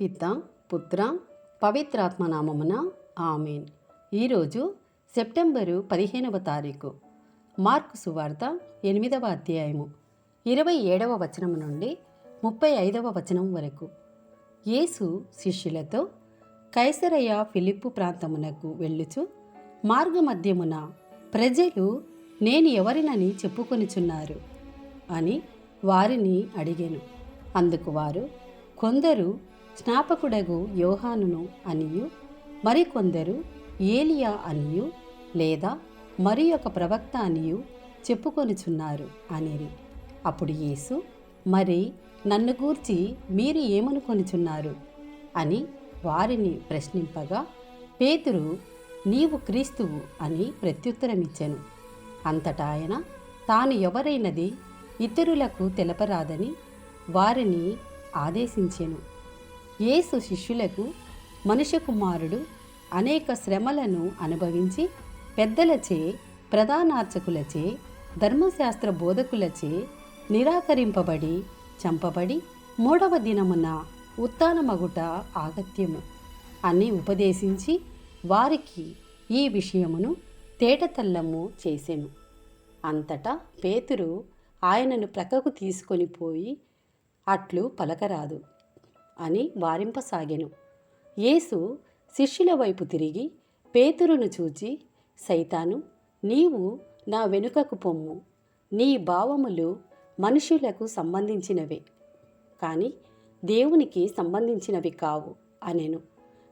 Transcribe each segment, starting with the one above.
పిత పుత్ర పవిత్రాత్మ నామమున ఆమెన్. ఈరోజు సెప్టెంబరు పదిహేనవ తారీఖు. మార్కు సువార్త ఎనిమిదవ అధ్యాయము. ఇరవై ఏడవ వచనం నుండి ముప్పై ఐదవ వచనం వరకు. యేసు శిష్యులతో కైసరయ్య ఫిలిప్పు ప్రాంతమునకు వెళ్ళుచు మార్గమధ్యమున ప్రజలు నేను ఎవరినని చెప్పుకొనిచున్నారు అని వారిని అడిగాను. అందుకు వారు కొందరు స్నాపకుడగు యోహానును అనియు మరికొందరు ఏలియా అనియు లేదా మరి ఒక ప్రవక్త అనియు చెప్పుకొనుచున్నారు అనిరి. అప్పుడు యేసు మరి నన్ను గూర్చి మీరు ఏమనుకొనుచున్నారు? అని వారిని ప్రశ్నింపగా పేతురు నీవు క్రీస్తువు అని ప్రత్యుత్తరమిచ్చెను. అంతటా ఆయన తాను ఎవరైనది ఇతరులకు తెలపరాదని వారిని ఆదేశించెను. యేసు శిష్యులకు మనుష్య కుమారుడు అనేక శ్రమలను అనుభవించి పెద్దలచే ప్రధానార్చకులచే ధర్మశాస్త్ర బోధకులచే నిరాకరింపబడి చంపబడి మూడవ దినమున ఉత్తానమగుట ఆగత్యము అని ఉపదేశించి వారికి ఈ విషయమును తేటతల్లము చేసెను. అంతటా పేతురు ఆయనను ప్రక్కకు తీసుకొని పోయి అట్లు పలకరాదు. అని వారింపసాగెను. యేసు శిష్యుల వైపు తిరిగి పేతురును చూచి సైతాను నీవు నా వెనుకకు పొమ్ము. నీ భావములు మనుషులకు సంబంధించినవే. కానీ దేవునికి సంబంధించినవి కావు అనెను.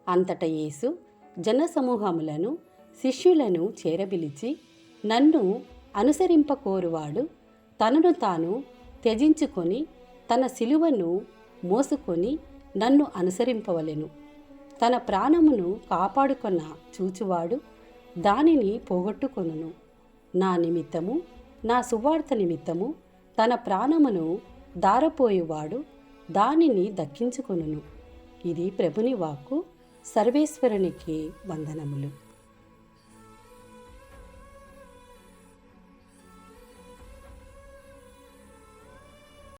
అంతట యేసు జనసమూహములను శిష్యులను చేరబిలిచి నన్ను అనుసరింపకోరువాడు తనను తాను త్యజించుకొని తన సిలువను మోసుకొని నన్ను అనుసరింపవలెను. తన ప్రాణమును కాపాడుకున్న చూచువాడు దానిని పోగొట్టుకొనును. నా నిమిత్తము నా సువార్త నిమిత్తము తన ప్రాణమును దారపోయేవాడు దానిని దక్కించుకొనును. ఇది ప్రభుని వాక్కు. సర్వేశ్వరునికి వందనములు.